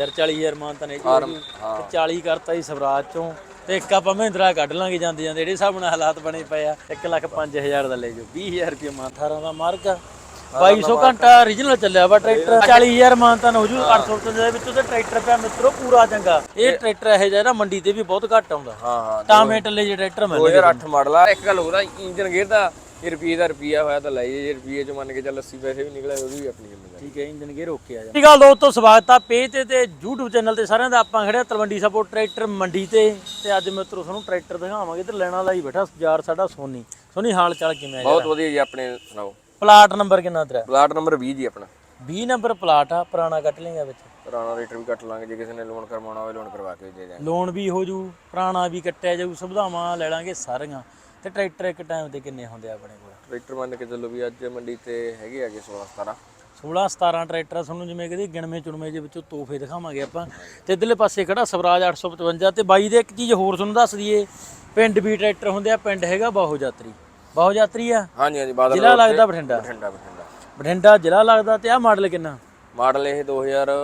ਯਾਰ 40000 ਮਾਨ ਤਾਂ ਨਹੀਂ ਆਰਮ, ਜੀ ਹਾਂ। ਤੇ 40 ਕਰਤਾ ਜੀ ਸਵਰਾਜ ਚੋਂ। ਤੇ ਇੱਕ ਆਪਾਂ ਮਹਿੰਦਰਾ ਕੱਢ ਲਾਂਗੇ ਜਾਂਦੇ ਜਾਂਦੇ ਜਿਹੜੇ ਹਿਸਾਬ ਨਾਲ ਹਾਲਾਤ ਬਣੇ ਪਏ ਆ 1 ਲੱਖ 5000 ਦਾ ਲੈ ਜਾਓ 20000 ਰੁਪਏ ਮਾਨ 18 ਦਾ ਮਾਰਕ ਆ। 2200 ਘੰਟਾ origignal ਚੱਲਿਆ ਵਾ ਟਰੈਕਟਰ 40000 ਮਾਨ ਤਾਂ ਹੋ ਜੂ 800 ਦੇ ਵਿੱਚ ਉਹਦੇ ਟਰੈਕਟਰ ਪਿਆ ਮਿੱਤਰੋ ਪੂਰਾ ਚੰਗਾ। ਇਹ ਟਰੈਕਟਰ ਇਹ ਜਿਹੜਾ ਨਾ ਮੰਡੀ ਤੇ ਵੀ ਬਹੁਤ ਘੱਟ ਆਉਂਦਾ। ਹਾਂ ਹਾਂ ਟਾਮੇ ਟੱਲੇ ਜੇ ਟਰੈਕਟਰ ਮਿਲਦੇ 2008 ਮਾਡਲ ਆ। ਇੱਕ ਗੱਲ ਹੋਰ ਆ ਇੰਜਨ ਗੇਅਰ ਦਾ ਇਹ ਰੁਪਏ ਦਾ ਰੁਪਿਆ ਹੋਇਆ ਤਾਂ ਲੈ ਜੇ ਰੁਪਏ ਚ ਮੰਨ ਕੇ ਚੱਲ 80 ਪੈਸੇ ਵੀ ਨਿਕਲੇ ਉਹ ਵੀ ਆਪਣੀ ਜ਼ਿੰਮੇਵਾਰੀ। ਠੀਕ ਹੈ ਇੰਜਨ ਗੇਅਰ ਓਕੇ ਆ ਜਾ। ਠੀਕ ਆ ਦੋਸਤੋ ਸਵਾਗਤ ਆ ਪੇਜ ਤੇ ਤੇ YouTube ਚੈਨਲ ਤੇ ਸਾਰਿਆਂ ਦਾ। ਆਪਾਂ ਖੜਿਆ ਤਲਵੰਡੀ ਸਪੋਰਟ ਟਰੈਕਟਰ ਮੰਡੀ ਤੇ। ਤੇ ਅੱਜ ਮਿੱਤਰੋ ਤੁਹਾਨੂੰ ਟਰੈਕਟਰ ਦਿਖਾਵਾਂਗੇ। ਤੇ ਲੈਣਾ ਲਈ ਬੈਠਾ ਯਾਰ ਸਾਡਾ ਸੋਨੀ। ਸੋਨੀ ਹਾਲ ਚਾਲ ਕਿਵੇਂ ਆ ਬਹੁਤ ਵਧੀਆ ਜੀ ਆਪਣੇ ਸੁਣਾਓ। ਪਲਾਟ ਨੰਬਰ ਕਿੰਨਾ ਤੇਰਾ? ਪਲਾਟ ਨੰਬਰ 20 ਜੀ ਆਪਣਾ। 20 ਨੰਬਰ ਪਲਾਟ ਆ ਪੁਰਾਣਾ ਕੱਟ ਲੇਗਾ ਵਿੱਚ। ਪੁਰਾਣਾ ਰੇਟਰ ਵੀ ਕੱਟ ਲਾਂਗੇ ਜੇ ਕਿਸੇ ਨੇ ਲੋਨ ਕਰਵਾਉਣਾ ਹੋਵੇ ਲੋਨ ਕਰਵਾ ਕੇ ਦੇ ਦਿਆਂਗੇ। ਲੋਨ ਵੀ ਹੋ ਜੂ ਪੁਰਾਣਾ ਵੀ ਕੱਟਿਆ ਜਾਊ ਸੁਵਿਧਾਵਾਂ ਲੈ ਲਾਂਗੇ ਸਾਰੀਆਂ। ਤੇ ਟਰੈਕਟਰ ਇੱਕ ਟਾਈਮ ਤੇ ਕਿੰਨੇ ਹੁੰਦੇ ਆ ਆਪਣੇ ਕੋਲ? ਟਰੈਕਟਰ ਮੰਨ ਕੇ ਚੱਲੋ ਵੀ ਅੱਜ ਮੰਡੀ ਤੇ ਹੈਗੇ ਹੈਗੇ 16 17 16 17 ਟਰੈਕਟਰ ਆ, ਤੁਹਾਨੂੰ ਜਿਵੇਂ ਕਹਦੇ ਗਿਣਵੇਂ ਚੁਣਵੇਂ ਦੇ ਵਿੱਚੋਂ ਤੋਹਫੇ ਦਿਖਾਵਾਂਗੇ ਆਪਾਂ। ਤੇ ਇਧਰਲੇ ਪਾਸੇ ਖੜਾ ਸਵਰਾਜ 855 ਤੇ ਬਾਈ ਦੇ ਇੱਕ ਚੀਜ਼ ਹੋਰ ਤੁਹਾਨੂੰ ਦੱਸ ਦਈਏ ਪਿੰਡ ਵੀ ਟਰੈਕਟਰ ਹੁੰਦੇ ਆ ਪਿੰਡ ਹੈਗਾ ਬਾਹੋ ਜਾਤਰੀ ਬਾਹੋ ਜਾਤਰੀ ਆ? ਹਾਂਜੀ ਹਾਂਜੀ ਬਾਦਲ ਜ਼ਿਲ੍ਹਾ ਲੱਗਦਾ ਬਠਿੰਡਾ? ਬਠਿੰਡਾ ਬਠਿੰਡਾ। ਬਠਿੰਡਾ ਜ਼ਿਲ੍ਹਾ ਲੱਗਦਾ ਤੇ ਆ ਮਾਡਲ ਕਿੰਨਾ? ਮਾਡਲ ਇਹ 2018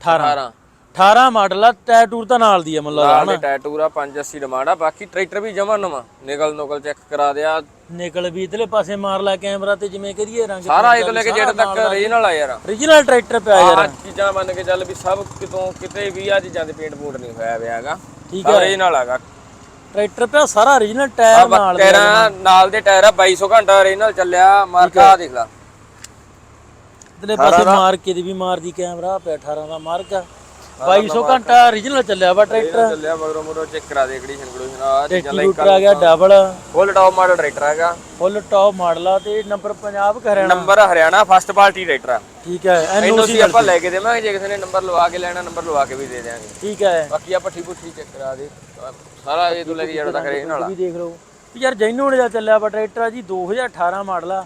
18 18 ਮਾਡਲ ਆ ਟਾਇਰ ਟੂਰ ਤਾਂ ਨਾਲ ਦੀ ਆ ਮਤਲਬ ਨਾਲ ਦੇ ਟੈਟੂ ਆ 580 ਡਿਮਾਂਡ ਆ ਬਾਕੀ ਟਰੈਕਟਰ ਵੀ ਜਮਾ ਨਵਾਂ। ਨਿਕਲ ਨੁਕਲ ਚੈੱਕ ਕਰਾ ਦਿਆ। ਨਿਕਲ ਵੀ ਇਧਰਲੇ ਪਾਸੇ ਮਾਰ ਲਾ ਕੈਮਰਾ ਤੇ ਜਿਵੇਂ ਕਰੀਏ ਰੰਗ ਸਾਰਾ ਤੋਂ ਲੈ ਕੇ ਜੇੜ ਤੱਕ ਰੀਜਨਲ ਆ ਯਾਰ। Origignal ਟਰੈਕਟਰ ਪਿਆ ਯਾਰ। ਆਹ ਚੀਜ਼ਾਂ ਮੰਨ ਕੇ ਚੱਲ ਵੀ ਸਭ ਕਿਤੋਂ ਕਿਤੇ ਵੀ ਆ ਚੀਜ਼ਾਂ ਦੇ ਪੇਂਟ ਪੂਟ ਨਹੀਂ ਹੋਇਆ ਹੈਗਾ। ਠੀਕ ਸਭ ਰੀਜਨਲ ਹੈਗਾ। ਟਰੈਕਟਰ ਪਿਆ ਸਾਰਾ origignal ਟਾਇਰ ਨਾਲ ਦੇ ਟਾਇਰਾਂ ਨਾਲ ਦੇ ਟਾਇਰ ਆ 2200 ਘੰਟਾ ਰੀਜਨਲ ਚੱਲਿਆ ਮਾਰਕਾ ਦੇਖ ਲਾ। ਇਧਰਲੇ ਪਾਸੇ ਮਾਰ ਕੇ ਦੀ ਵੀ ਮਾਰਦੀ ਕੈਮਰਾ ਪਿਆ 18 ਦਾ ਮਾਰਕ। 2200 ਘੰਟਾ origignal ਚੱਲਿਆ ਵਾ ਟਰੈਕਟਰ ਚੱਲਿਆ ਮਗਰੋਂ ਮਗਰੋਂ ਚੈੱਕ ਕਰਾ ਦੇ ਕਿਹੜੀ ਕੰਡੀਸ਼ਨ ਆ ਟਰੈਕਟਰ ਆ ਗਿਆ double full top model tractor ਹੈਗਾ। ਫੁੱਲ ਟੌਪ ਮਾਡਲ ਆ ਤੇ number Punjab Haryana? Number Haryana first party tractor ਆ। ਠੀਕ ਹੈ ਐਨਓਸੀ ਆਪਾਂ ਲੈ ਕੇ ਦੇਵਾਂਗੇ ਜੇ ਕਿਸੇ ਨੇ ਨੰਬਰ ਲਵਾ ਕੇ ਲੈਣਾ ਨੰਬਰ ਲਵਾ ਕੇ ਵੀ ਦੇ ਦਿਆਂਗੇ। ਠੀਕ ਹੈ। ਬਾਕੀ ਆਪਾਂ ਠੀਕ ਪੁੱਠੀ ਚੈੱਕ ਕਰਾ ਦੇ। ਸਾਰਾ ਇਹ ਤੋਂ ਲੈ ਕੇ ਜੜ ਤੱਕ ਰੇ ਨਾਲ। ਵੀ ਦੇਖ ਲਓ। ਯਾਰ ਜੈਨੂਨ ਦਾ ਚੱਲਿਆ ਵਾ ਟਰੈਕਟਰ ਆ ਜੀ 2018 ਮਾਡਲ ਆ।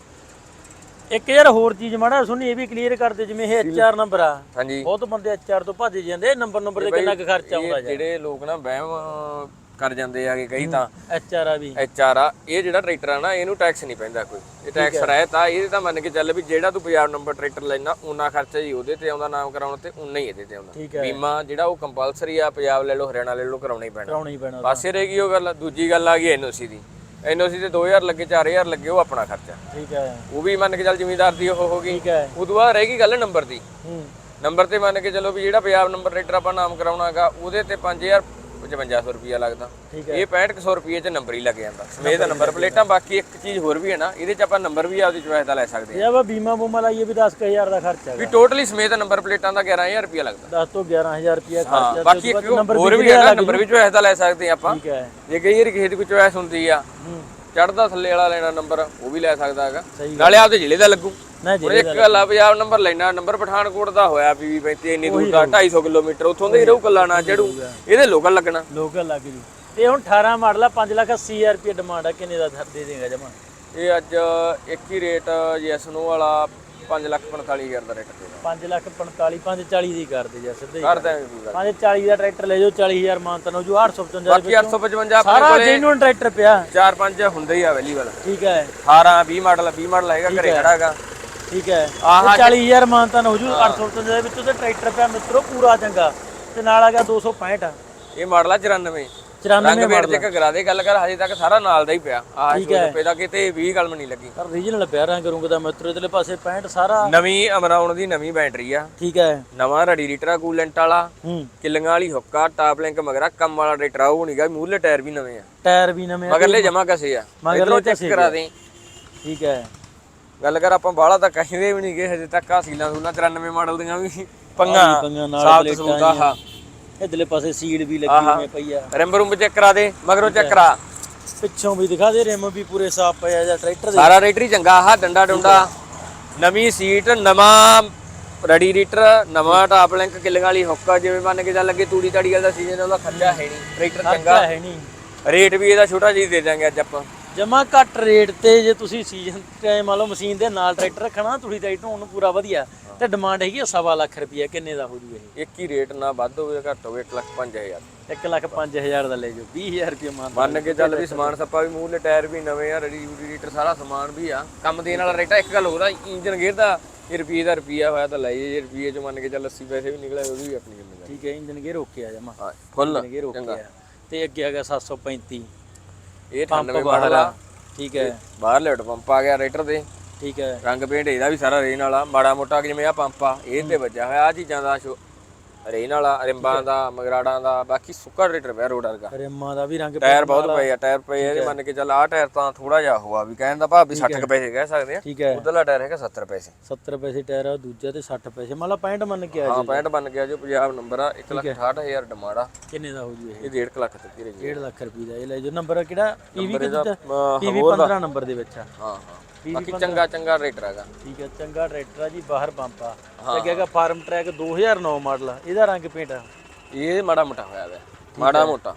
ਇੱਕ ਯਾਰ ਹੋਰ ਚੀਜ਼ ਮਾੜਾ ਸੁਣੀ ਇਹ ਵੀ ਕਲੀਅਰ ਕਰਦੇ ਜਿਵੇਂ ਇਹ ਐਚਆਰ ਨੰਬਰ ਆ। ਹਾਂਜੀ। ਬਹੁਤ ਬੰਦੇ ਐਚਆਰ ਤੋਂ ਭੱਜ ਜਾਂਦੇ ਨੰਬਰ ਨੰਬਰ ਤੇ ਕਿੰਨਾ ਕੁ ਖਰਚਾ ਆਉਂਦਾ ਇਹ ਜਿਹੜੇ ਲੋਕ ਨਾ ਵਹਿਮ ਕਰ ਜਾਂਦੇ ਆਗੇ ਕਈ ਤਾਂ ਐਚਆਰ ਆ ਵੀ। ਐਚਆਰ ਆ ਇਹ ਜਿਹੜਾ ਟਰੈਕਟਰ ਆ ਨਾ ਇਹਨੂੰ ਟੈਕਸ ਨਹੀਂ ਪੈਂਦਾ ਕੋਈ। ਇਹ ਟੈਕਸ ਰਹਿਤ ਆ ਇਹਦੇ ਤਾਂ ਮੰਨ ਕੇ ਚੱਲ ਵੀ ਜਿਹੜਾ ਤੂੰ ਪੰਜਾਬ ਨੰਬਰ ਟਰੈਕਟਰ ਲੈਣਾ ਉਨਾ ਖਰਚਾ ਹੀ ਉਹਦੇ ਤੇ ਆਉਂਦਾ ਨਾਮ ਕਰਾਉਣ ਤੇ ਉਨਾ ਹੀ ਇਹਦੇ ਤੇ ਆਉਂਦਾ। ਬੀਮਾ ਜਿਹੜਾ ਉਹ ਕੰਪਲਸਰੀ ਆ ਪੰਜਾਬ ਲੈ ਲਓ ਹਰਿਆਣਾ ਲੈ ਲਓ ਕਰਾਉਣਾ ਹੀ ਪੈਣਾ। ਕਰਾਉਣਾ ਹੀ ਪੈਣਾ ਪਾਸੇ ਰਹਿ ਗਈ ਉਹ ਗੱਲ ਦੂਜੀ ਗੱਲ ਆ ਗਈ ਐਨਓਸੀ ਦੀ। ਐਨਓਸੀ ਤੇ 2000 ਲੱਗੇ 4000 ਲੱਗੇ ਉਹ ਆਪਣਾ ਖਰਚਾ। ਠੀਕ ਹੈ। ਉਹ ਵੀ ਮੰਨ ਕੇ ਚੱਲ ਜ਼ਿਮੀਦਾਰ ਦੀ ਉਹ ਹੋ ਗਈ। ਠੀਕ ਹੈ। ਉਦੋਂ ਬਾਅਦ ਰਹਿ ਗਈ ਗੱਲ ਨੰਬਰ ਦੀ। ਹੂੰ। ਨੰਬਰ ਤੇ ਮੰਨ ਕੇ ਚੱਲੋ ਵੀ ਜਿਹੜਾ ਪੰਜਾਬ ਨੰਬਰ ਟਰੈਕਟਰ ਆਪਾਂ ਨਾਮ ਕਰਾਉਣਾਗਾ ਉਹਦੇ ਤੇ 5000 5500 ਰੁਪਿਆ ਲੱਗਦਾ। ਠੀਕ ਇਹ 6500 ਰੁਪਏ ਚ ਨੰਬਰ ਹੀ ਲੱਗ ਜਾਂਦਾ। ਸਮੇਤ ਨੰਬਰ ਪਲੇਟਾਂ ਬਾਕੀ ਇੱਕ ਚੀਜ਼ ਹੋਰ ਵੀ ਹੈ ਨਾ ਇਹਦੇ ਚ ਆਪਾਂ ਨੰਬਰ ਵੀ ਆਪਦੀ ਚੁਆਇਸ ਦਾ ਲੈ ਸਕਦੇ ਹਾਂ। ਵਾ ਬੀਮਾ ਬੂਮਾ ਲਾਈਏ ਵੀ 10000 ਦਾ ਖਰਚਾ ਵੀ ਹੈਗਾ। ਟੋਟਲੀ ਸਮੇਤ ਨੰਬਰ ਪਲੇਟਾਂ ਦਾ 11000 ਰੁਪਿਆ ਲੱਗਦਾ। 10 ਤੋਂ 11000 ਰੁਪਿਆ ਹਾਂ ਖਰਚਾ ਬਾਕੀ ਇੱਕ ਹੋਰ ਵੀ ਹੈ ਨੰਬਰ ਵੀ ਚੁਆਇਸ ਦਾ ਲੈ ਸਕਦੇ ਹਾਂ ਆਪਾਂ। ਠੀਕ ਹੈ। ਜੇ ਕਈ ਵਾਰ ਕਿਸੇ ਦੀ ਕੋਈ ਚੁਆਇਸ ਹੁੰਦੀ ਆ ਹੂੰ। ਚੜਦਾ ਥੱਲੇ ਵਾਲਾ ਲੈਣਾ ਨੰਬਰ ਉਹ ਵੀ ਲੈ ਸਕਦਾ ਹੈਗਾ। ਨਾਲੇ ਆਪਦੇ ਜ਼ਿਲ੍ਹੇ ਦਾ ਲੱਗੂ। ਨਾ ਇੱਕ ਗੱਲ ਆ ਪੰਜਾਬ ਨੰਬਰ ਲੈਣਾ ਨੰਬਰ ਪਠਾਨਕੋਟ ਦਾ ਹੋਇਆ ਪੀਵੀ 35 ਇੰਨੀ ਦੂਰ ਦਾ 250 ਕਿਲੋਮੀਟਰ ਉੱਥੋਂ ਦੇ ਹੀ ਰਹੂ ਕੱਲਾ ਨਾ ਚੜੂ। ਇਹਦੇ ਲੋਕਲ ਲੱਗਣਾ। ਲੋਕਲ ਲੱਗ ਜੂ। ਤੇ ਹੁਣ 18 ਮਾਡਲ ਆ 5 ਲੱਖ 80000 ਰੁਪਏ ਡਿਮਾਂਡ ਆ। ਕਿੰਨੇ ਦਾ ਦੇ ਦੇਗਾ ਜਮਾ? ਇਹ ਅੱਜ ਇੱਕ ਹੀ ਰੇਟ ਜੈਸ ਨੂੰ ਵਾਲਾ 5 ਲੱਖ 45000 ਦਾ ਰੇਟ ਦੇ 5 ਲੱਖ 45 540 ਦੀ ਕਰ ਦੇ ਜਾ। ਸਿੱਧੇ ਕਰ ਦਾਂਗੇ ਕੋਈ ਗੱਲ 540 ਦਾ ਟਰੈਕਟਰ ਲੈ ਜਾਓ 40000 ਮਾਨਤਨ ਹੋ ਜੂ 855 ਦੇ ਬਾਕੀ 855 ਆਪਣੇ ਸਾਰਾ ਕੋਲੇ ਜੈਨੂਨ ਟਰੈਕਟਰ ਪਿਆ। 4-5 ਹੁੰਦੇ ਹੀ ਆ ਅਵੇਲੇਬਲ ਠੀਕ ਹੈ। 18 20 ਮਾਡਲ 20 ਮਾਡਲ ਹੈਗਾ ਘਰੇ ਖੜਾ ਹੈਗਾ। ਠੀਕ ਹੈ। ਆਹ 40000 ਮਾਨਤਨ ਹੋ ਜੂ 855 ਦੇ ਵਿੱਚ ਉਹਦੇ ਟਰੈਕਟਰ ਪਿਆ ਮਿੱਤਰੋ ਪੂਰਾ ਚੰਗਾ। ਤੇ ਨਾਲ ਆ ਗਿਆ 265 ਇਹ ਮਾਡਲ ਆ 94 94 ਰੰਗ ਵੇੜ ਤੇ ਘਗਰਾ ਦੇ ਗੱਲ ਕਰ ਹਜੇ ਤੱਕ ਸਾਰਾ ਨਾਲ ਦਾ ਹੀ ਪਿਆ। ਆਹ ਠੀਕ ਹੈ। ਰੁਪਏ ਦਾ ਕਿਤੇ 20 ਕਲਮ ਨਹੀਂ ਲੱਗੀ। ਪਰ ਰੀਜਨਲ ਪਿਆ ਰੰਗ ਰੁੰਗ ਦਾ ਮਿੱਤਰੋ ਇਧਰਲੇ ਪਾਸੇ 65 ਸਾਰਾ। ਨਵੀਂ ਅਮਰਾਉਣ ਦੀ ਨਵੀਂ ਬੈਟਰੀ ਆ। ਠੀਕ ਹੈ। ਨਵਾਂ ਰੈਡੀ ਲੀਟਰ ਆ ਕੂਲੈਂਟ ਵਾਲਾ। ਹੂੰ। ਕਿਲਿੰਗਾਂ ਵਾਲੀ ਹੁੱਕਾ ਟਾਪ ਲਿੰਕ ਮਗਰਾ ਕੰਮ ਵਾਲਾ ਟਰੈਕਟਰ ਆ ਉਹ ਨਹੀਂਗਾ ਮੂਹਰਲੇ ਟਾਇਰ ਵੀ ਨਵੇਂ ਆ। ਟਾਇਰ ਵੀ ਨਵੇਂ ਆ। ਮਗਰਲੇ ਜਮਾ ਕਸੇ ਆ। ਮਗਰਲੇ ਇਧਰੋਂ ਚੈੱਕ ਘਸੇ ਕਰਾ ਦੇ। ਠੀਕ ਹੈ। ਗੱਲ ਕਰ ਆਪਾਂ ਬਾਹਲਾ ਤਾਂ ਕਹਿੰਦੇ ਵੀ ਨਹੀਂ ਗਏ ਹਜੇ ਤੱਕ ਆ ਸੀਲਾਂ ਸੂਲਾਂ 94 ਮਾਡਲ ਦੀਆਂ ਵੀ। ਪੰਗਾ ਪੰਗਾ ਨਾਲ ਸਾਫ਼ ਇਧਰਲੇ ਪਾਸੇ ਸੀਡ ਵੀ ਲੱਗੀ ਹੋਈ ਪਈ ਆ। ਰਿੰਬ ਰੂੰਬ ਚੈੱਕ ਕਰਾ ਦੇ ਮਗਰੋਂ ਚੈੱਕ ਕਰਾ। ਪਿੱਛੋਂ ਵੀ ਦਿਖਾ ਦੇ ਰਿਮ ਵੀ ਪੂਰੇ ਸਾਫ਼ ਪਿਆ ਜਾਂ ਟਰੈਕਟਰ ਦੇ। ਸਾਰਾ ਰੇਟਰ ਹੀ ਚੰਗਾ ਆਹ ਡੰਡਾ ਡੁੰਡਾ। ਨਵੀਂ ਸੀਟ ਨਵਾਂ ਰੈਡੀ ਰੀਟਰ ਨਵਾਂ ਟਾਪ ਲਿੰਕ ਕਿਲਿੰਗ ਵਾਲੀ ਹੁੱਕਾ ਜਿਵੇਂ ਮੰਨ ਕੇ ਚੱਲ ਲੱਗੇ ਤੂੜੀ ਤਾੜੀ ਵਾਲਾ ਸੀਜ਼ਨ ਉਹਦਾ ਖੱਜਾ ਹੈ ਨਹੀਂ। ਟਰੈਕਟਰ ਚੰਗਾ। ਹੈ ਨਹੀਂ। ਰੇਟ ਵੀ ਇਹਦਾ ਛੋਟਾ ਜਿਹਾ ਦੇ ਦਾਂਗੇ ਅੱਜ ਆਪਾਂ। ਜਮਾ ਘੱਟ ਰੇਟ ਤੇ ਜੇ ਤੁਸੀਂ ਸੀਜ਼ਨ ਟਾਈਮ ਮੰਨ ਲਓ ਮਸ਼ੀਨ ਦੇ ਨਾਲ ਟਰੈਕਟਰ ਰੱਖਣਾ ਤੁੜੀ ਟਰੈਕਟਰ ਉਹਨੂੰ ਪੂਰਾ ਵਧੀਆ। ਤੇ ਡਿਮਾਂਡ ਹੈਗੀ ਆ ਸਵਾ ਲੱਖ ਰੁਪਈਆ ਕਿੰਨੇ ਦਾ ਹੋ ਜੂ ਇਹ? ਇੱਕ ਹੀ ਰੇਟ ਨਾ ਵੱਧ ਹੋਵੇ ਘੱਟ ਹੋਵੇ 1 ਲੱਖ 5000 1 ਲੱਖ 5000 ਦਾ ਲੈ ਜਾਓ 20000 ਰੁਪਏ ਮੰਨ ਮੰਨ ਕੇ ਚੱਲ ਵੀ ਸਮਾਨ ਸੱਪਾ ਵੀ ਮੂਹਰੇ ਟਾਇਰ ਵੀ ਨਵੇਂ ਆ ਰੈਡੀ ਰੀਟਰ ਸਾਰਾ ਸਮਾਨ ਵੀ ਆ। ਕੰਮ ਦੇਣ ਵਾਲਾ ਰੇਟਾ ਇੱਕ ਗੱਲ ਹੋਰ ਆ ਇੰਜਨ ਗੇਅਰ ਦਾ ਇਹ ਰੁਪਏ ਦਾ ਰੁਪਿਆ ਹੋਇਆ ਤਾਂ ਲੈ ਜੇ ਰੁਪਏ ਚ ਮੰਨ ਕੇ ਚੱਲ 80 ਪੈਸੇ ਵੀ ਨਿਕਲੇ ਉਹ ਵੀ ਆਪਣੀ ਜ਼ਿੰਮੇਵਾਰੀ। ਠੀਕ ਹੈ ਇੰਜਨ ਗੇਅਰ ਓਕੇ ਆ ਜਮਾ। ਹਾਂ ਫੁੱਲ ਇੰਜਨ ਗੇਅਰ ਓਕੇ ਆ। ਤੇ ਅੱਗੇ ਆ ਗਿਆ 735 ਇਹ ਪੰਪ 98 ਬਾਹਰ ਮਾਡਲ ਆ। ਠੀਕ ਹੈ। ਬਾਹਰ ਲੈਟ ਪੰਪ ਆ ਗਿਆ ਰਾਈਟਰ ਦੇ। ਠੀਕ ਹੈ। ਰੰਗ ਪੇਂਟ ਇਹਦਾ ਵੀ ਸਾਰਾ ਰੇਨ ਵਾਲਾ ਮਾੜਾ ਮੋਟਾ ਜਿਵੇਂ ਆ ਪੰਪ ਆ ਇਹ ਤੇ ਵੱਜਾ ਹੋਇਆ ਆ ਚੀਜ਼ਾਂ ਦਾ ਸ਼ੋ- ਰੇਨ ਵਾਲਾ ਰਿੰਬਾਂ ਦਾ ਮਗਰਾੜਾਂ ਦਾ ਬਾਕੀ ਸੁੱਕਾ ਰੇਟਰ ਪਿਆ ਰੋਡ ਵਰਗਾ। ਰਿਮਾਂ ਦਾ ਵੀ ਰੰਗ ਟਾਇਰ ਬਹੁਤ ਪਏ ਆ ਟਾਇਰ ਪਏ ਆ ਮੰਨ ਕੇ ਚੱਲ ਆ ਟਾਇਰ ਤਾਂ ਥੋੜਾ ਜਿਹਾ ਹੋਆ ਵੀ ਕਹਿਣ ਦਾ ਭਾਵ ਵੀ 60 ਕੁ ਪੈਸੇ ਕਹਿ ਸਕਦੇ ਆ। ਹੈ। ਉਧਰਲਾ ਟਾਇਰ ਹੈਗਾ 70 ਪੈਸੇ। 70 ਪੈਸੇ ਟਾਇਰ ਆ ਦੂਜਾ ਤੇ 60 ਪੈਸੇ ਮੰਨ ਲਾ 65 ਮੰਨ ਕੇ ਆ ਹਾਂ ਜੀ। 65 ਬਣ ਗਿਆ ਜੋ ਪੰਜਾਬ ਨੰਬਰ ਆ 168000 ਡਿਮਾਂਡ ਆ। ਕਿੰਨੇ ਦਾ ਹੋ ਜੂ ਇਹ? ਇਹ 1.5 ਲੱਖ ਤੱਕ ਹੀ ਰਹੀ 1.5 ਲੱਖ ਰੁਪਏ ਦਾ ਇਹ ਲੈ ਜੋ ਨੰਬਰ ਕਿਹੜਾ? ਪੀਵੀ ਅਹ, ਪੀਵੀ 15 ਨੰਬਰ ਦੇ ਵਿੱਚ ਆ। ਹਾਂ ਹਾਂ। ਬਾਕੀ ਚੰਗਾ ਚੰਗਾ ਰੇਟਰ ਹੈਗਾ। ਠੀਕ ਹੈ ਚੰਗਾ ਟਰੈਕਟਰ ਆ ਜੀ ਬਾਹਰ ਪੰਪ ਆ। ਫਾਰਮ ਟਰੈਕ 2009 ਮਾਡਲ ਆ। ਇਹਦਾ ਰੰਗ ਪੇਂਟ ਆ। ਇਹ ਮਾੜਾ ਮੋਟਾ ਹੋਇਆ ਵੇ। ਮਾੜਾ ਮੋਟਾ।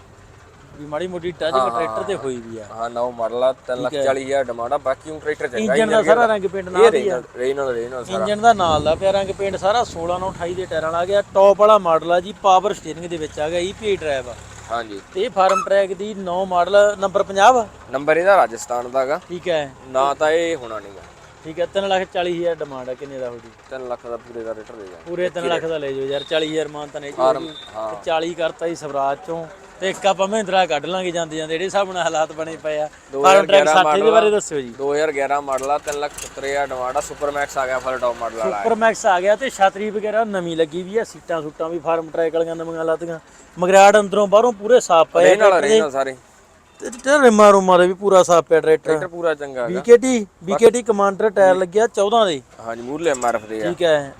ਵੀ ਮਾੜੀ ਮੋਟੀ ਟੱਚ ਟਰੈਕਟਰ ਤੇ ਹੋਈ ਵੀ ਆ। ਹਾਂ ਨੌ ਮਾਡਲ ਆ 340000 ਡਿਮਾਂਡ ਆ ਬਾਕੀ ਉਹ ਟਰੈਕਟਰ ਚੰਗਾ ਇੰਜਨ ਦਾ ਸਾਰਾ ਰੰਗ ਪੇਂਟ ਇਹ ਨਾਲ ਹੀ ਆ। ਰੇਨਲ ਰੇਨਲ ਰੇਨਲ ਸਾਰਾ। ਇੰਜਨ ਦਾ ਨਾਲ ਦਾ ਪਿਆ ਰੰਗ ਪੇਂਟ ਸਾਰਾ 16 ਨਾਲ 28 ਦੇ ਟਾਇਰਾਂ ਆ ਗਿਆ। ਟੌਪ ਵਾਲਾ ਮਾਡਲ ਆ ਜੀ ਪਾਵਰ ਸਟੀਅਰਿੰਗ ਦੇ ਵਿੱਚ ਆ ਗਿਆ ਈਪੀ ਡਰਾਈਵ ਆ। ਹਾਂਜੀ। ਤੇ ਇਹ ਫਾਰਮ ਟਰੈਕ ਦੀ 9 ਮਾਡਲ ਨੰਬਰ 50 ਆ ਨੰਬਰ ਇਹਦਾ ਰਾਜਸਥਾਨ ਦਾ ਹੈਗਾ ਠੀਕ ਹੈ। ਨਾ ਤਾਂ ਇਹ ਹੋਣਾ ਨਹੀਂਗਾ ਠੀਕ ਹੈ 3 ਲੱਖ 40 ਹਜ਼ਾਰ ਡਿਮਾਂਡ ਆ ਕਿੰਨੇ ਦਾ ਹੋ ਜੂ? 3 ਲੱਖ ਦਾ ਪੂਰੇ ਦਾ ਰੇਟਰ ਦੇ ਜਾ ਪੂਰੇ 3 ਲੱਖ ਦਾ ਲੈ ਜਾਓ ਯਾਰ 40 ਹਜ਼ਾਰ ਮਾਨ ਤਾਂ ਨਹੀਂ ਜੀ। ਹਾਂ। 40 ਕਰਤਾ ਜੀ ਸਵਰਾਜ ਚੋਂ। ਤੇ ਇੱਕ ਆਪਾਂ ਮਹਿੰਦਰਾ ਕੱਢ ਲਾਂਗੇ ਜਾਂਦੇ ਜਾਂਦੇ ਜਿਹੜੇ ਹਿਸਾਬ ਨਾਲ ਹਾਲਾਤ ਬਣੇ ਪਏ ਆ। ਫਾਰਮ ਟਰੈਕ 60 ਦੇ ਬਾਰੇ ਦੱਸਿਓ ਜੀ। 2011 ਮਾਡਲ ਆ 370000 ਡਿਮਾਂਡ ਆ ਸੁਪਰ ਮੈਕਸ ਆ ਗਿਆ ਫੁੱਲ ਟੌਪ ਮਾਡਲ ਵਾਲਾ ਸੁਪਰ ਮੈਕਸ ਆ ਗਿਆ ਤੇ ਛਤਰੀ ਵਗੈਰਾ ਨਵੀਂ ਲੱਗੀ ਵੀ ਆ ਸੀਟਾਂ ਸੂਟਾਂ ਵੀ ਫਾਰਮ ਟਰੈਕ ਵਾਲੀਆਂ ਨਵੀਆਂ ਲਾਤੀਆਂ। ਮਗਰਾੜ ਅੰਦਰੋਂ ਬਾਹਰੋਂ ਪੂਰੇ ਸਾਫ਼ ਪਏ ਰੇਨਲ ਰੇਨਲ ਸਾਰੇ। ਰਿਮਾ ਰੁਮਾ ਦੇ ਵੀ ਪੂਰਾ ਸਾਫ਼ ਪਿਆ ਟਰੈਕਟਰ ਟਰੈਕਟਰ ਪੂਰਾ ਚੰਗਾ ਹੈਗਾ। BKT BKT ਕਮਾਂਡਰ ਟਾਇਰ ਲੱਗਿਆ 14 ਦੇ। ਹਾਂਜੀ ਮੂਰਲੇ ਐਮਆਰਐਫ ਦੇ ਆ। ਠੀਕ ਹੈ।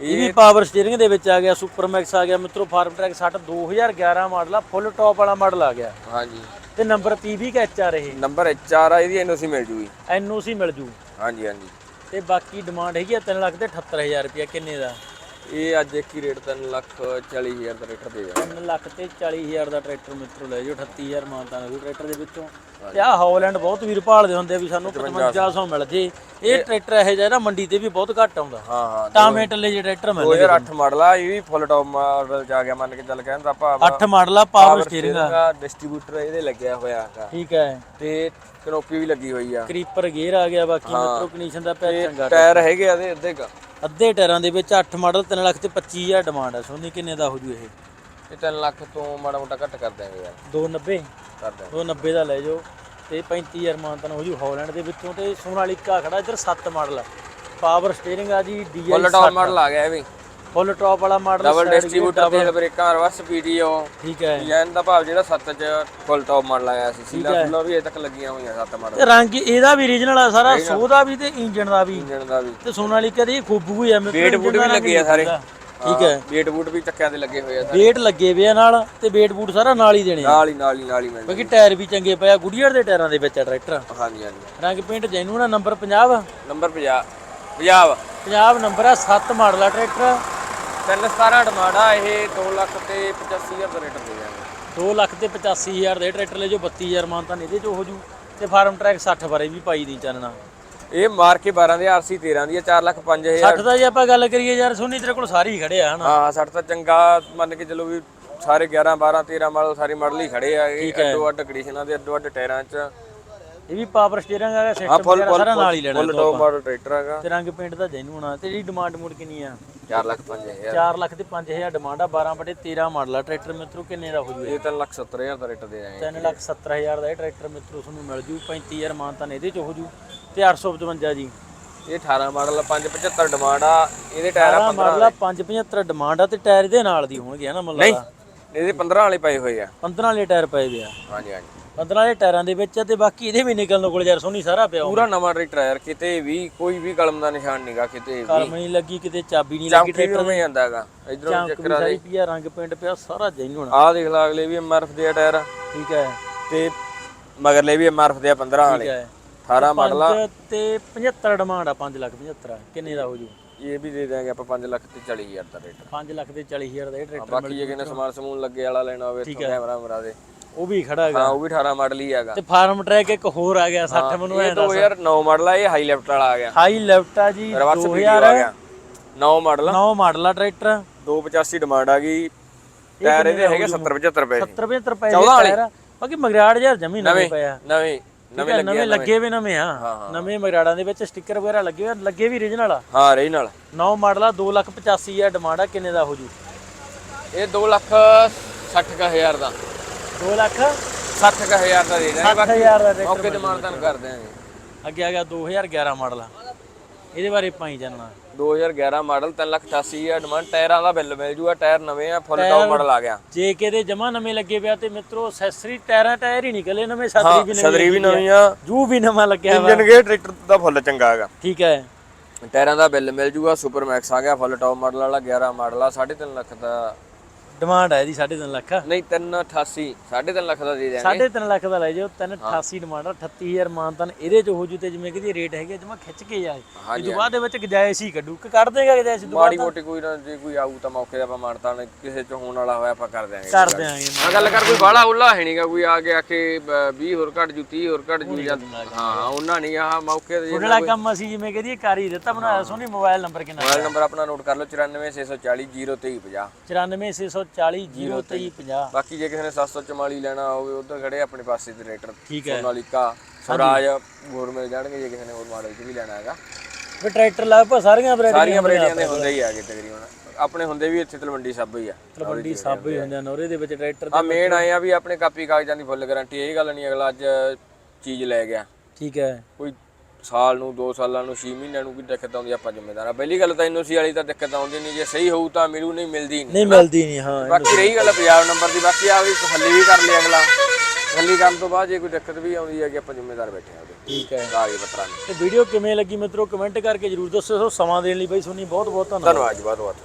ਇਹ ਵੀ ਪਾਵਰ ਸਟੀਅਰਿੰਗ ਦੇ ਵਿੱਚ ਆ ਗਿਆ ਸੁਪਰ ਮੈਕਸ ਆ ਗਿਆ ਮਿੱਤਰੋ ਫਾਰਮ ਟਰੈਕ 60 2011 ਮਾਡਲ ਆ ਫੁੱਲ ਟੌਪ ਵਾਲਾ ਮਾਡਲ ਆ ਗਿਆ। ਹਾਂਜੀ। ਤੇ ਨੰਬਰ ਪੀਵੀ ਕਾ ਆ ਰਹੇ ਨੰਬਰ HR ਆ ਇਹਦੀ ਐਨਓਸੀ ਮਿਲ ਜੂਗੀ। ਐਨਓਸੀ ਮਿਲ ਜੂ। ਹਾਂਜੀ ਹਾਂਜੀ। ਤੇ ਬਾਕੀ ਡਿਮਾਂਡ ਹੈਗੀ ਆ 3 ਲੱਖ ਤੇ 78000 ਰੁਪਇਆ ਕਿੰਨੇ ਦਾ। ਇਹ ਅੱਜ ਇੱਕ ਹੀ ਰੇਟ 3 ਲੱਖ 40000 ਦਾ ਰੇਟਰ ਦੇ ਜਾ 3 ਲੱਖ ਤੇ 40000 ਦਾ ਟਰੈਕਟਰ ਮਿੱਤਰੋ ਲੈ ਜਾਓ 38000 ਮਾਨਤਾ ਨਾਲ ਟਰੈਕਟਰ ਦੇ ਵਿੱਚੋਂ। ਤੇ ਆ ਹੌਲੈਂਡ ਬਹੁਤ ਵੀਰ ਭਾਲਦੇ ਹੁੰਦੇ ਆ ਵੀ ਸਾਨੂੰ 5500 ਮਿਲ ਜੇ। ਇਹ ਟਰੈਕਟਰ ਇਹੋ ਜਿਹਾ ਨਾ ਮੰਡੀ ਤੇ ਵੀ ਬਹੁਤ ਘੱਟ ਆਉਂਦਾ। ਹਾਂ ਹਾਂ ਟਾਮੇ ਟੱਲੇ ਜੇ ਟਰੈਕਟਰ ਮਿਲ 2008 ਮਾਡਲ ਆ ਇਹ ਵੀ ਫੁੱਲ ਟੌਪ ਮਾਡਲ ਚ ਆ ਗਿਆ ਮੰਨ ਕੇ ਚੱਲ ਕਹਿੰਦਾ ਭਾਵ 8 ਮਾਡਲ ਆ ਪਾਵਰ ਸਟੀਅਰਿੰਗ ਆ। ਦਾ ਡਿਸਟ੍ਰੀਬਿਊਟਰ ਇਹਦੇ ਲੱਗਿਆ ਹੋਇਆ ਹੈਗਾ। ਠੀਕ ਹੈ। ਤੇ ਕਨੋਪੀ ਵੀ ਲੱਗੀ ਹੋਈ ਆ। ਕਰੀਪਰ ਗੇਅਰ ਆ ਗਿਆ ਬਾਕੀ ਮਿੱਤਰੋ ਕੰਡੀਸ਼ਨ ਦਾ ਪਿਆ ਚੰਗਾ ਟਾਇਰ ਹੈਗੇ ਆ ਇਹਦੇ ਅੱਧੇ ਕ। ਅੱਧੇ ਟਾਇਰਾਂ ਦੇ ਵਿੱਚ 8 ਮਾਡਲ 3 ਲੱਖ ਤੇ 25000 ਡਿਮਾਂਡ ਆ। ਸੋਨੀ ਕਿੰਨੇ ਦਾ ਹੋ ਜੂ ਇਹ? ਇਹ 3 ਲੱਖ ਤੋਂ ਮਾੜਾ ਮੋਟਾ ਘੱਟ ਕਰ ਦਿਆਂਗੇ ਯਾਰ। 290 ਕਰ ਦਿਆਂਗੇ। 290 ਦਾ ਲੈ ਜਾਓ। ਤੇ 35000 ਮਾਨਤਨ ਹੋ ਜੂ ਹਾਲੈਂਡ ਦੇ ਵਿੱਚੋਂ। ਤੇ ਸੋਨਾਲੀਕਾ ਖੜਾ ਇੱਧਰ 7 ਮਾਡਲ ਆ। ਪਾਵਰ ਸਟੀਅਰਿੰਗ ਆ ਜੀ ਡੀਆਈ ਫੁੱਲ ਟੌਪ ਮਾਡਲ ਆ ਗਿਆ ਇਹ ਵੀ। ਫੁੱਲ ਟੌਪ ਵਾਲਾ ਮਾਡਲ ਡਬਲ ਡਿਸਟ੍ਰੀਬਿਊਟਰ ਤੇ ਬ੍ਰੇਕਾਂ ਰਿਵਰਸ ਪੀਡੀਓ ਠੀਕ ਹੈ। ਡਿਜ਼ਾਈਨ ਦਾ ਭਾਵ ਜਿਹੜਾ 7 ਚ ਫੁੱਲ ਟੌਪ ਮਾਡਲ ਆਇਆ ਸੀ ਸੀਲਾ ਫੁੱਲਾਂ ਵੀ ਅਜੇ ਤੱਕ ਲੱਗੀਆਂ ਹੋਈਆਂ 7 ਮਾਡਲ ਤੇ ਰੰਗ ਇਹਦਾ ਵੀ ਰੀਜਨਲ ਆ ਸਾਰਾ ਸੋ ਦਾ ਵੀ ਤੇ ਇੰਜਨ ਦਾ ਵੀ। ਇੰਜਨ ਦਾ ਵੀ। ਤੇ ਸੋਨਾਲੀਕਾ ਦੀ ਖੂਬੂ ਹੀ ਆ ਮੇਰੇ ਵੇਟ ਬੂਟ ਵੀ ਲੱਗੇ ਆ ਸਾਰੇ। ਠੀਕ ਹੈ। ਵੇਟ ਬੂਟ ਵੀ ਚੱਕਿਆਂ ਤੇ ਲੱਗੇ ਹੋਏ ਆ ਸਾਰੇ। ਵੇਟ ਲੱਗੇ ਵੇ ਨਾਲ ਤੇ ਵੇਟ ਬੂਟ ਸਾਰਾ ਨਾਲ ਹੀ ਦੇਣੇ ਆ। ਨਾਲ ਹੀ ਨਾਲ ਹੀ ਨਾਲ ਹੀ ਬਾਕੀ ਟਾਇਰ ਵੀ ਚੰਗੇ ਪਏ ਆ ਗੁਡੀਅਰ ਦੇ ਟਾਇਰਾਂ ਦੇ ਵਿੱਚ ਆ ਟਰੈਕਟਰ ਹਾਂਜੀ ਹਾਂਜੀ। ਰੰਗ ਪੇਂਟ ਜੈਨੂਨ ਆ ਨੰਬਰ 50 ਨੰਬਰ 50 ਪੰਜਾਬ 50 ਨੰਬਰ ਆ 7 ਮਾਡਲ ਆ ਟਰੈਕਟਰ 317 ਡਿਮਾਂਡ ਆ ਇਹ 2 ਲੱਖ ਤੇ 85000 ਦਾ ਰੇਟ ਦੇ ਜਾਵਾਂਗੇ 2 ਲੱਖ ਤੇ 85000 ਦੇ ਟਰੈਕਟਰ ਲੈ ਜੋ 32000 ਮਾਨ ਤਾਂ ਇਹਦੇ ਚ ਹੋ ਜੂ। ਤੇ ਫਾਰਮ ਟਰੈਕ 60 ਬਾਰੇ ਵੀ ਪਾਈ ਦੀ ਚਾਨਣਾ ਇਹ ਮਾਰ ਕੇ 12 ਦੇ ਆਰਸੀ 13 ਦੀ ਆ 4 ਲੱਖ 5000 60 ਦਾ ਜੇ ਆਪਾਂ ਗੱਲ ਕਰੀਏ ਯਾਰ ਸੋਨੀ ਤੇਰੇ ਕੋਲ ਸਾਰੇ ਹੀ ਖੜੇ ਆ ਹਨਾ? ਹਾਂ 60 ਤਾਂ ਚੰਗਾ ਮੰਨ ਕੇ ਚੱਲੋ ਵੀ ਸਾਰੇ 11 12 13 ਮਾਡਲ ਸਾਰੇ ਮਾਡਲ ਹੀ ਖੜੇ ਆ। ਇਹ ਅੱਡੋ ਅੱਡ ਕੰਡੀਸ਼ਨਾਂ ਦੇ ਅੱਡੋ ਅੱਡ ਟਾਇਰਾਂ 'ਚ। ਇਹ ਵੀ ਪਾਵਰ ਸਟੀਅਰਿੰਗ ਹਾਂ ਸਿਸਟਮ ਫੁੱਲ ਵਗੈਰਾ ਸਾਰਾ ਨਾਲ ਹੀ ਲੈਣਾ ਫੁੱਲ ਟੌਪ ਮਾਡਲ ਟਰੈਕਟਰ ਹੈਗਾ। ਤੇ ਰੰਗ ਪੇਂਟ ਦਾ ਜੈਨੂਨ ਆ। ਤੇ ਜਿਹੜੀ ਡਿਮਾਂਡ ਮੂਡ ਕਿੰਨੀ ਆ? 4 ਲੱਖ 5000 4 ਲੱਖ ਤੇ 5000 ਡਿਮਾਂਡ ਆ 12 ਬਟੇ 13 ਮਾਡਲ ਆ। ਟਰੈਕਟਰ ਮਿੱਤਰੋ ਕਿੰਨੇ ਦਾ ਹੋ ਜੂ ਇਹ 3 ਲੱਖ 70000 ਦਾ ਰੇਟ ਦੇ ਜਾਵਾਂਗੇ 3 ਲੱਖ 70000 ਦਾ ਇਹ ਟਰੈਕਟਰ ਮਿੱਤਰੋ ਤੁਹਾਨੂੰ ਮਿਲ ਜੂ। 35000 ਮਾਨ ਤਾਂ ਇਹਦੇ ਚ ਹੋ ਜੂ। ਤੇ 855 ਜੀ। ਇਹ 18 ਮਾਡਲ 575 ਡਿਮਾਂਡ ਆ। ਇਹਦੇ ਟਾਇਰ ਆ 12 ਮਾਡਲ ਆ 575 ਡਿਮਾਂਡ ਆ ਤੇ ਟਾਇਰ ਇਹਦੇ ਨਾਲ ਦੀ ਹੋਣਗੇ ਹਨਾ ਮਤਲਬ ਨਹੀਂ ਇਹਦੇ 15 ਵਾਲੇ ਪਏ ਹੋਏ ਆ। 15 ਵਾਲੇ ਟਾਇਰ ਪਏ ਦੇ ਆ। ਹਾਂਜੀ ਹਾਂਜੀ। 15 ਵਾਲੇ ਟਾਇਰਾਂ ਦੇ ਵਿੱਚ ਤੇ ਬਾਕੀ ਇਹਦੇ ਵੀ ਨਿਕਲਣ ਨੂੰ ਕੋਲ ਯਾਰ ਸੋਨੀ ਸਾਰਾ ਪਿਆ ਪੂਰਾ ਨਵਾਂ ਟਰੈਕਟਰ ਯਾਰ ਕਿਤੇ ਵੀ ਕੋਈ ਵੀ ਕਲਮ ਦਾ ਨਿਸ਼ਾਨ ਨਹੀਂਗਾ ਕਿਤੇ ਵੀ। ਕਲਮ ਨਹੀਂ ਲੱਗੀ ਕਿਤੇ ਚਾਬੀ ਨਹੀਂ ਲੱਗੀ ਚਮਕੀ ਉਵੇਂ ਜਾਂਦਾ ਹੈਗਾ। ਇਧਰੋਂ ਚਾਂਕ ਵੀ ਸਾਰੀ ਪਿਆ ਰੰਗ ਪਿੰਡ ਪਿਆ ਸਾਰਾ ਜੈਨੂਨ ਆਹ ਦੇਖ ਲਾ ਅਗਲੇ ਵੀ ਐਮਆਰਐਫ ਦੇ ਆ ਟਾਇਰ। ਠੀਕ ਹੈ। ਤੇ ਮਗਰਲੇ ਵੀ ਐਮਆਰਐਫ ਦੇ ਆ 15 ਠੀਕ ਵਾਲੇ। ਹੈ। 18 ਮਾਡਲ ਆ। ਪੰਜ ਤੇ 75 ਡਿਮਾਂਡ ਆ 5 ਲੱਖ 75 ਕਿੰਨੇ ਦਾ ਹੋ ਜੂ? ਇਹ ਵੀ ਦੇ ਦਾਂਗੇ ਆਪਾਂ 5 ਲੱਖ ਤੇ 40000 ਦਾ ਰੇਟ। 5 ਲੱਖ ਤੇ 40000 ਦਾ ਇਹ ਟਰੈਕਟਰ ਬਾਕੀ ਜੇ ਕਿਨੇ ਸਮਾਨ ਸਮੂਨ ਲੱਗੇ ਵਾਲਾ ਲੈਣਾ ਹੋਵੇ ਇੱਥੋਂ ਕੈਮਰਾ ਮਰਾ ਦੇ। ਉਹ ਵੀ ਖੜਾ ਹੈਗਾ। ਹਾਂ ਉਹ ਵੀ 18 ਮਾਡਲ ਹੀ ਹੈਗਾ। ਤੇ ਫਾਰਮ ਟਰੈਕ ਇੱਕ ਹੋਰ ਆ ਗਿਆ 60 ਮੈਨੂੰ ਇਹ 2009 ਮਾਡਲ ਆ ਇਹ ਹਾਈ ਲੈਫਟ ਵਾਲਾ ਆ ਗਿਆ। ਹਾਈ ਲੈਫਟ ਆ ਜੀ ਰਿਵਰਸ ਵੀਡੀਓ ਆ ਗਿਆ। 9 ਮਾਡਲ 9 ਮਾਡਲ ਆ ਟਰੈਕਟਰ। 285 ਡਿਮਾਂਡ ਆ ਗਈ। ਟਾਇਰ ਇਹਦੇ ਹੈਗੇ 70 75 ਪੈਸੇ 70 75 ਪੈਸੇ ਦਾ ਟਾਇਰ ਆ। ਬਾਕੀ ਮਗਰਾੜ ਯਾਰ ਜਮੀ ਨਵੇਂ ਪਿਆ। ਨਵੇਂ ਨਵੇਂ ਨਵੇਂ ਲੱਗੇ ਵੀ ਨਵੇਂ ਆ। ਨਵੇਂ ਮਗਰਾੜਾਂ ਦੇ ਵਿੱਚ ਸਟicker ਵਗੈਰਾ ਲੱਗੇ ਹੋਏ ਲੱਗੇ ਵੀ ਰੀਜਨਲ ਆ। ਹਾਂ ਨਾਲ ਨੌ ਮਾਡਲ ਆ 285000 ਆ ਡਿਮਾਂਡ ਆ ਕਿੰਨੇ ਦਾ ਹੋ ਜੂ? ਇਹ 2 ਲੱਖ 60 ਕੁ ਹਜ਼ਾਰ ਦਾ। 2 ਲੱਖ? 60 ਕੁ ਹਜ਼ਾਰ ਦਾ ਦੇ ਦਾਂਗੇ ਬਾਕੀ 60000 ਦਾ ਟਰੈਕਟਰ ਮੌਕੇ ਤੇ ਮਾਨਤਾਨ ਕਰ ਦਿਆਂਗੇ। ਅੱਗੇ ਆ ਗਿਆ 2011 ਮਾਡਲ। ਇਹਦੇ ਬਾਰੇ ਪਾਈ ਜਾਣਨਾ। 2011 ਮਾਡਲ 3 ਲੱਖ 88 ਹਜ਼ਾਰ ਡਿਮਾਂਡ ਟਾਇਰਾਂ ਦਾ ਬਿੱਲ ਮਿਲ ਜੂਗਾ ਟਾਇਰ ਨਵੇਂ ਆ ਫੁੱਲ ਟੌਪ ਮਾਡਲ ਆ ਗਿਆ। ਜੇ ਕਿਤੇ ਜਮਾ ਨਵੇਂ ਲੱਗੇ ਪਿਆ ਤੇ ਮਿੱਤਰੋ ਅਸੈਸਰੀ ਟਾਇਰਾਂ ਟਾਇਰ ਹੀ ਨਿਕਲੇ ਨਵੇਂ ਛਤਰੀ ਵੀ ਨਵੀਂ ਸਦਰੀ ਵੀ ਨਵੀਂ ਆ ਜੂ। ਵੀ ਨਵਾਂ ਲੱਗਿਆ ਵਾ। ਇੰਜਨ ਗੇ ਟਰੈਕਟਰ ਦਾ ਫੁੱਲ ਚੰਗਾ ਹੈਗਾ। ਠੀਕ ਹੈ। ਟਾਇਰਾਂ ਦਾ ਬਿੱਲ ਮਿਲ ਜੂਗਾ ਸੁਪਰ ਮੈਕਸ ਆ ਗਿਆ ਫੁੱਲ ਟੌਪ ਮਾਡਲ ਵਾਲਾ 11 ਮਾਡਲ ਆ 3.5 ਲੱਖ ਦਾ ਡਿਮਾਂਡ ਹੈ ਇਹਦੀ 3.5 ਲੱਖ ਨਹੀਂ 388 3.5 ਲੱਖ ਦਾ ਦੇ ਦਿਆਂਗੇ। 3.5 ਲੱਖ ਦਾ ਲੈ ਜਾਓ 388 ਡਿਮਾਂਡ ਆ 38000 ਮਾਨਤਨ ਇਹਦੇ ਚ ਹੋ ਜੂ ਤੇ ਜਿਵੇਂ ਕਿ ਰੇਟ ਹੈਗੇ ਜਮਾ ਖਿੱਚ ਕੇ ਜਾਏ। ਇਹ ਤੋਂ ਬਾਅਦ ਦੇ ਵਿੱਚ ਗਜਾਇਸ਼ ਹੀ ਕੱਢੂ ਕਿ ਕੱਢ ਦੇਗਾ ਗਜਾਇਸ਼ ਤੋਂ ਮਾੜੀ ਮੋਟੀ ਕੋਈ ਨਾ ਜੇ ਕੋਈ ਆਊ ਤਾਂ ਮੌਕੇ ਤੇ ਆਪਾਂ ਮਾਨਤਾਨ ਕਿਸੇ ਚ ਹੋਣ ਵਾਲਾ ਹੋਇਆ ਆਪਾਂ ਕਰ ਦਿਆਂਗੇ। ਕਰ ਦਿਆਂਗੇ। ਆ ਗੱਲ ਕਰ ਕੋਈ ਬਾਹਲਾ ਉੱਲਾ ਹੈ ਨਹੀਂਗਾ ਕੋਈ ਆ ਗਿਆ ਕਿ 20 ਹੋਰ ਘੱਟ ਜੂ 30 ਹੋਰ ਘੱਟ ਜੂ ਜਾਂ ਹਾਂ ਉਹਨਾਂ ਨਹੀਂ ਆਹ ਮੌਕੇ ਤੇ ਤੁਹਾਡਾ ਕੰਮ ਅਸੀਂ ਜਿਵੇਂ ਕਹਦੀਏ ਕਰ ਹੀ ਦਿੱਤਾ ਬਣਾਇਆ ਸੋਨੀ ਮੋਬਾਈਲ ਨੰਬਰ ਕਿੰਨਾ ਮੋਬਾਈਲ ਨੰਬਰ ਆਪਣਾ ਨੋਟ ਕਰ ਲਓ 94640 0350 94640 0350 ਬਾਕੀ ਜੇ ਕਿਸੇ ਨੇ 744 ਲੈਣਾ ਹੋਵੇ ਉਧਰ ਖੜੇ ਆਪਣੇ ਪਾਸੇ ਦੇ ਰੇਟਰ। ਠੀਕ ਹੈ। ਸੋਨਾਲੀਕਾ ਸਵਰਾਜ ਹੋਰ ਮਿਲ ਜਾਣਗੇ ਜੇ ਕਿਸੇ ਨੇ ਹੋਰ ਮਾਡਲ 'ਚ ਵੀ ਲੈਣਾ ਹੈਗਾ। ਫਿਰ ਟਰੈਕਟਰ ਲਗਭਗ ਸਾਰੀਆਂ ਵੈਰਾਈਟੀਆਂ ਸਾਰੀਆਂ ਵੈਰਾਈਟੀਆਂ ਦੇ ਹੁੰਦੇ ਹੀ ਆਗੇ ਤਕਰੀਬਨ। ਆਪਣੇ ਹੁੰਦੇ ਵੀ ਇੱਥੇ ਤਲਵੰਡੀ ਸਭ ਹੀ ਆ। ਤਲਵੰਡੀ ਸਭ ਹੀ ਹੁੰਦੇ ਆ। ਨੌਰੇ ਦੇ ਵਿੱਚ ਟਰੈਕਟਰ ਆ ਮੇਨ ਆਏ ਆ ਵੀ ਆਪਣੇ ਕਾਪੀ ਕਾਗਜ਼ਾਂ ਦੀ ਫੁੱਲ ਗਾਰੰਟੀ ਇਹ ਗੱਲ ਨਹੀਂ ਅਗਲਾ ਅੱਜ ਚੀਜ਼ ਲੈ ਗਿਆ। ਠੀਕ ਹੈ। ਕੋਈ ਸਾਲ ਨੂੰ 2 ਸਾਲਾਂ ਨੂੰ 6 ਮਹੀਨਿਆਂ ਨੂੰ ਕੋਈ ਦਿੱਕਤ ਆਉਂਦੀ ਆਪਾਂ ਜ਼ਿੰਮੇਦਾਰ ਆ। ਪਹਿਲੀ ਗੱਲ ਤਾਂ ਐਨਓਸੀ ਵਾਲੀ ਤਾਂ ਦਿੱਕਤ ਆਉਂਦੀ ਨਹੀਂ। ਜੇ ਸਹੀ ਹੋਊ ਤਾਂ ਮਿਲੂ ਨਹੀਂ ਮਿਲਦੀ ਨਹੀਂ। ਨਹੀਂ ਮਿਲਦੀ ਨਹੀਂ ਹਾਂ ਬਾਕੀ ਰਹੀ ਗੱਲ ਪੰਜਾਬ ਨੰਬਰ ਦੀ। ਬਾਕੀ ਆਪਦੀ ਤਸੱਲੀ ਵੀ ਕਰ ਲਈ ਅਗਲਾ। ਤਸੱਲੀ ਕਰਨ ਤੋਂ ਬਾਅਦ ਜੇ ਕੋਈ ਦਿੱਕਤ ਵੀ ਆਉਂਦੀ ਹੈ ਕਿ ਆਪਾਂ ਜ਼ਿੰਮੇਦਾਰ ਬੈਠੇ ਆ ਉਹਦੇ। ਠੀਕ ਹੈ। ਕਾਗਜ਼ ਪੱਤਰਾਂ ਤੇ ਵੀਡੀਓ ਕਿਵੇਂ ਲੱਗੀ ਮਿੱਤਰੋ? ਕਮੈਂਟ ਕਰਕੇ ਜਰੂਰ ਦੱਸਿਓ। ਸਮਾਂ ਦੇਣ ਲਈ ਬਾਈ ਸੋਨੀ ਬਹੁਤ ਬਹੁਤ ਧੰਨਵਾਦ। ਧੰਨਵਾਦ ਜੀ ਬਹੁਤ ਬਹੁਤ